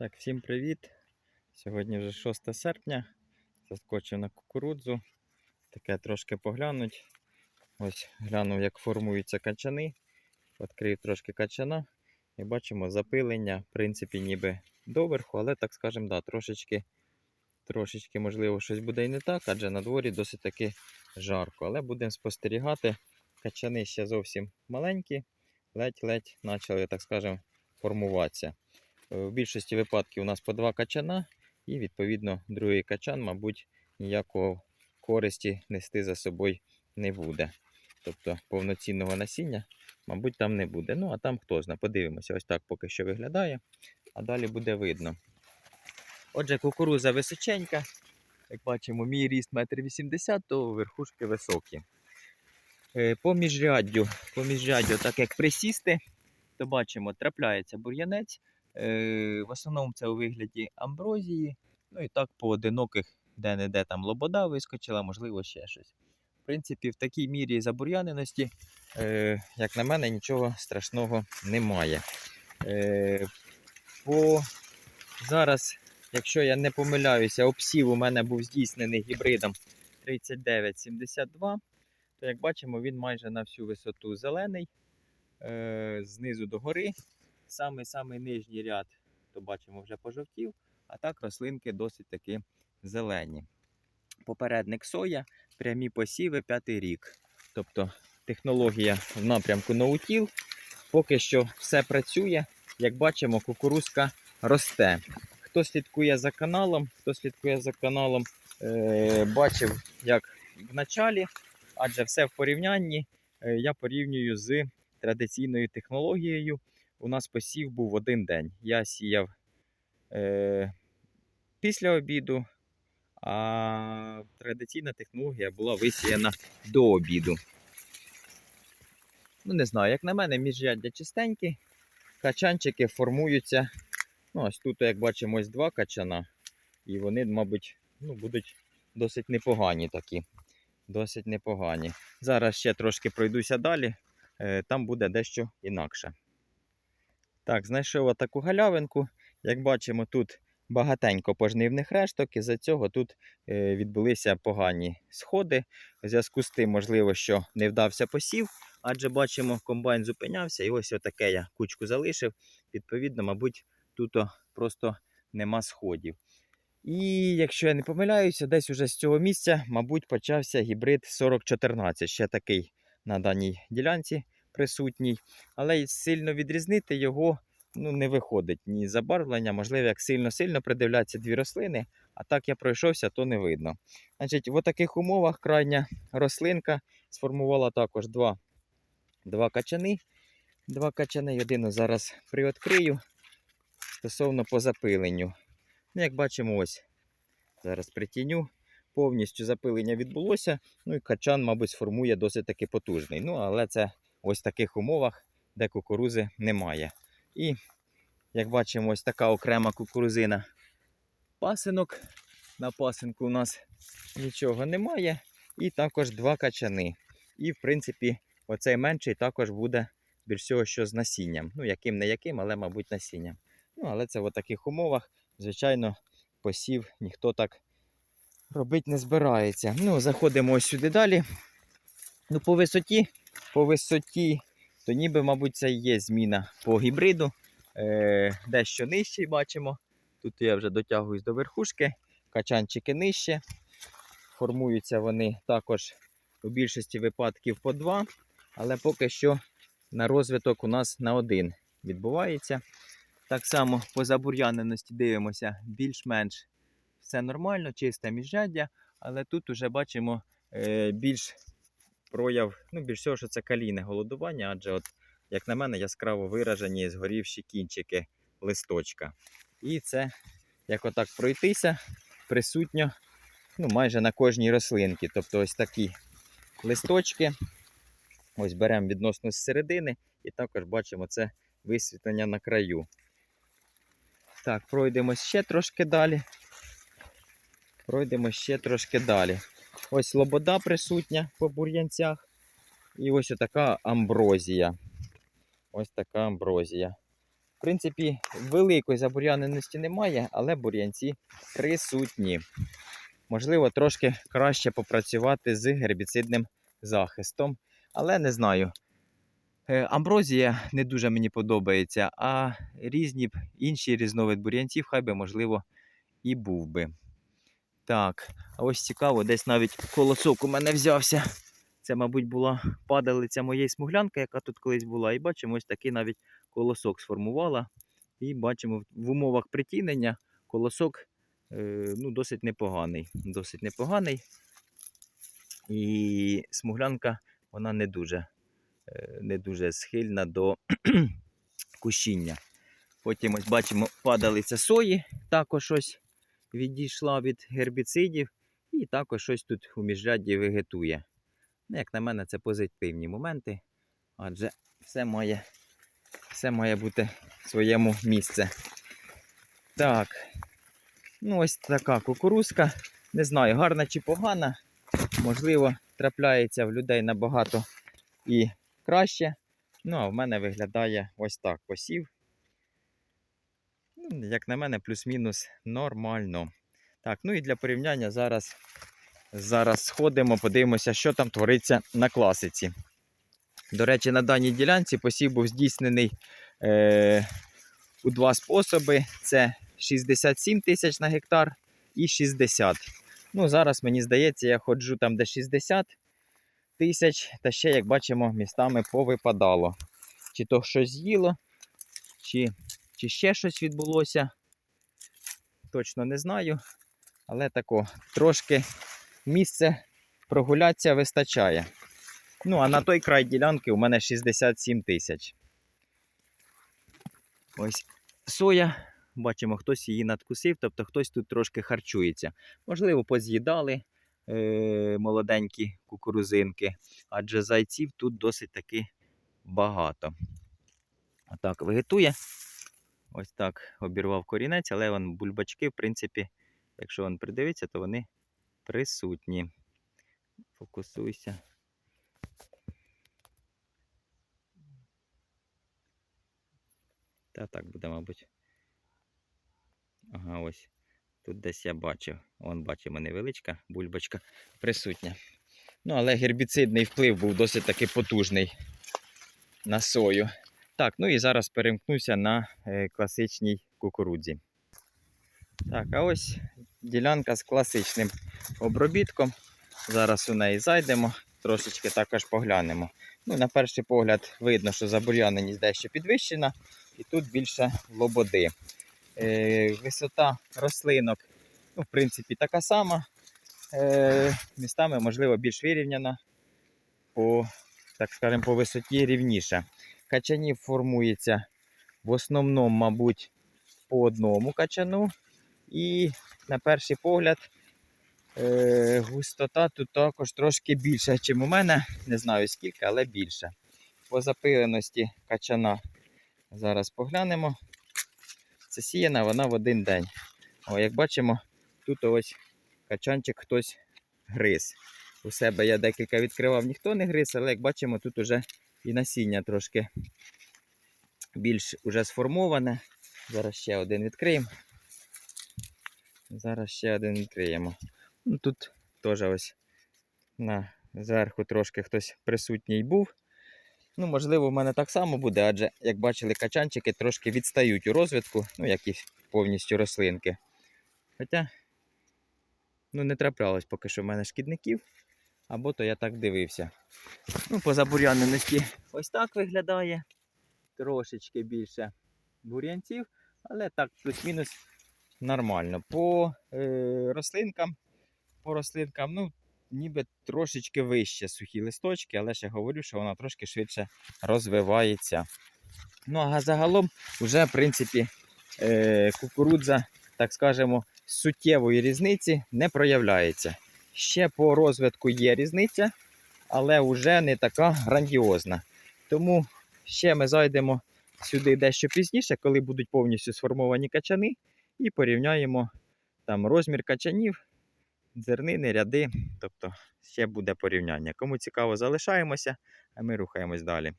Так, всім привіт. Сьогодні вже 6 серпня. Заскочив на кукурудзу. Таке трошки поглянуть. Ось глянув, як формуються качани. Відкрив трошки качана. І бачимо запилення, в принципі, ніби доверху, але так скажемо, да, трошечки, трошечки, можливо, щось буде і не так, адже на дворі досить таки жарко. Але будемо спостерігати. Качани ще зовсім маленькі, ледь-ледь почали, так скажемо, формуватися. Е, В більшості випадків у нас по два качана, і відповідно другий качан, мабуть, ніякого користі нести за собою не буде. Тобто повноцінного насіння, мабуть, там не буде. Ну, а там хто знає, подивимося, ось так поки що виглядає, а далі буде видно. Отже, кукуруза височенька. Як бачимо, мій ріст 1,80 м, то верхушки високі. Е, По міжряддю, по міжряддю, так як присісти, то бачимо, трапляється бур'янець. Е, В основному це у вигляді амброзії. Ну і так поодиноких, де-не-де там лобода вискочила, можливо, ще щось. В принципі, в такій мірі забур'яненості, е, як на мене, нічого страшного немає. Е, По зараз, якщо я не помиляюся, обсів у мене був здійснений гібридом 3972, то як бачимо, він майже на всю висоту зелений, знизу до гори. Самий самий нижній ряд, то бачимо, вже пожовтів, а так рослинки досить таки зелені. Попередник соя, прямі посіви, п'ятий рік. Тобто технологія в напрямку ноутіл. Поки що все працює. Як бачимо, кукурузка росте. Хто слідкує за каналом, хто слідкує за каналом, е, бачив, як в началі, адже все в порівнянні. Е, я порівнюю з традиційною технологією у нас посів був один день. Я сіяв е, після обіду, а традиційна технологія була висіяна до обіду. Ну, не знаю, як на мене, міжряддя чистенькі, качанчики формуються. Ну, ось тут, як бачимо, ось два качана, і вони, мабуть, ну, будуть досить непогані такі. Досить непогані. Зараз ще трошки пройдуся далі, е, там буде дещо інакше. Так, знайшов отаку галявинку. Як бачимо, тут багатенько пожнивних решток, і за цього тут е, відбулися погані сходи. У зв'язку з тим, можливо, що не вдався посів, адже бачимо, комбайн зупинявся, і ось отаке я кучку залишив. Відповідно, мабуть, тут просто нема сходів. І якщо я не помиляюся, десь уже з цього місця, мабуть, почався гібрид 4014, ще такий на даній ділянці присутній, але сильно відрізнити його ну, не виходить. Ні забарвлення, можливо, як сильно-сильно придивляться дві рослини, а так я пройшовся, то не видно. Значить, в таких умовах крайня рослинка сформувала також два, два качани. Два качани, єдину зараз приоткрию стосовно по запиленню. Ну, як бачимо, ось зараз притіню. Повністю запилення відбулося. Ну і качан, мабуть, сформує досить таки потужний. Ну, але це ось таких умовах, де кукурузи немає. І, як бачимо, ось така окрема кукурузина пасинок. На пасинку у нас нічого немає. І також два качани. І, в принципі, оцей менший також буде більш всього, що з насінням. Ну, яким не яким, але, мабуть, насінням. Ну, але це в таких умовах, звичайно, посів ніхто так робити не збирається. Ну, заходимо ось сюди далі. Ну, по висоті по висоті, то ніби, мабуть, це і є зміна по гібриду. Е, дещо нижчий бачимо. Тут я вже дотягуюсь до верхушки, качанчики нижче. Формуються вони також у більшості випадків по два, але поки що на розвиток у нас на один відбувається. Так само по забур'яненості дивимося, більш-менш все нормально, чисте міжряддя, але тут вже бачимо е, більш прояв, ну, більш всього, що це калійне голодування, адже, от, як на мене, яскраво виражені згорівші кінчики листочка. І це, як отак пройтися, присутньо ну, майже на кожній рослинці. Тобто ось такі листочки. Ось беремо відносно з середини, і також бачимо це висвітлення на краю. Так, пройдемось ще трошки далі. Пройдемо ще трошки далі. Ось лобода присутня по бур'янцях. І ось така амброзія. Ось така амброзія. В принципі, великої забур'яненості немає, але бур'янці присутні. Можливо, трошки краще попрацювати з гербіцидним захистом, але не знаю. Е, Амброзія не дуже мені подобається, а різні б інші різновид бур'янців, хай би, можливо, і був би. Так, а ось цікаво, десь навіть колосок у мене взявся. Це, мабуть, була падалиця моєї смуглянки, яка тут колись була. І бачимо, ось такий навіть колосок сформувала. І бачимо, в умовах притінення колосок е, ну, досить непоганий. Досить непоганий. І смуглянка вона не дуже, е, не дуже схильна до кущіння. Потім ось бачимо падалиця сої, також ось відійшла від гербіцидів, і також щось тут у міжрядді вегетує. Ну, як на мене, це позитивні моменти, адже все має, все має бути в своєму місце. Так, ну ось така кукурузка. Не знаю, гарна чи погана. Можливо, трапляється в людей набагато і краще. Ну, а в мене виглядає ось так посів. Як на мене, плюс-мінус нормально. Так, ну і для порівняння зараз, зараз сходимо, подивимося, що там твориться на класиці. До речі, на даній ділянці посів був здійснений е, у два способи: це 67 тисяч на гектар і 60. Ну, зараз мені здається, я ходжу там, де 60 тисяч, та ще, як бачимо, містами повипадало. Чи то щось з'їло, чи чи ще щось відбулося. Точно не знаю. Але тако трошки місце прогулятися вистачає. Ну, а на той край ділянки у мене 67 тисяч. Ось соя. Бачимо, хтось її надкусив, тобто хтось тут трошки харчується. Можливо, поз'їдали е- молоденькі кукурузинки, адже зайців тут досить таки багато. Отак вегетує. Ось так обірвав корінець, але вон бульбачки, в принципі, якщо він придивиться, то вони присутні. Фокусуйся. Та так буде, мабуть. Ага, ось. Тут десь я бачив. Вон бачимо невеличка бульбочка присутня. Ну, але гербіцидний вплив був досить таки потужний на сою. Так, ну і зараз перемкнуся на е, класичній кукурудзі. Так, а ось ділянка з класичним обробітком. Зараз у неї зайдемо, трошечки також поглянемо. Ну, На перший погляд видно, що забур'яненість дещо підвищена, і тут більше лободи. Е, висота рослинок, ну, в принципі, така сама. Е, містами, можливо, більш вирівняна, по, так скажемо, по висоті рівніше. Качанів формується в основному, мабуть, по одному качану. І на перший погляд е, густота тут також трошки більша, ніж у мене. Не знаю скільки, але більше. По запиленості качана зараз поглянемо. Це сіяна вона в один день. О, як бачимо, тут ось качанчик хтось гриз. У себе я декілька відкривав, ніхто не гриз, але як бачимо, тут уже і насіння трошки більш уже сформоване. Зараз ще один відкриємо. Зараз ще один відкриємо. Ну, Тут теж ось на зверху трошки хтось присутній був. Ну, можливо, в мене так само буде, адже, як бачили, качанчики трошки відстають у розвитку, ну, як і повністю рослинки. Хоча, ну, не траплялось поки що в мене шкідників, або то я так дивився. Ну, по забур'яненості ось так виглядає. Трошечки більше бур'янців, але так, плюс-мінус нормально. По е, рослинкам, по рослинкам, ну, ніби трошечки вище сухі листочки, але ще говорю, що вона трошки швидше розвивається. Ну, а загалом, вже, в принципі, е, кукурудза, так скажемо, суттєвої різниці не проявляється. Ще по розвитку є різниця, але вже не така грандіозна. Тому ще ми зайдемо сюди дещо пізніше, коли будуть повністю сформовані качани, і порівняємо там розмір качанів, зернини, ряди. Тобто ще буде порівняння. Кому цікаво, залишаємося, а ми рухаємось далі.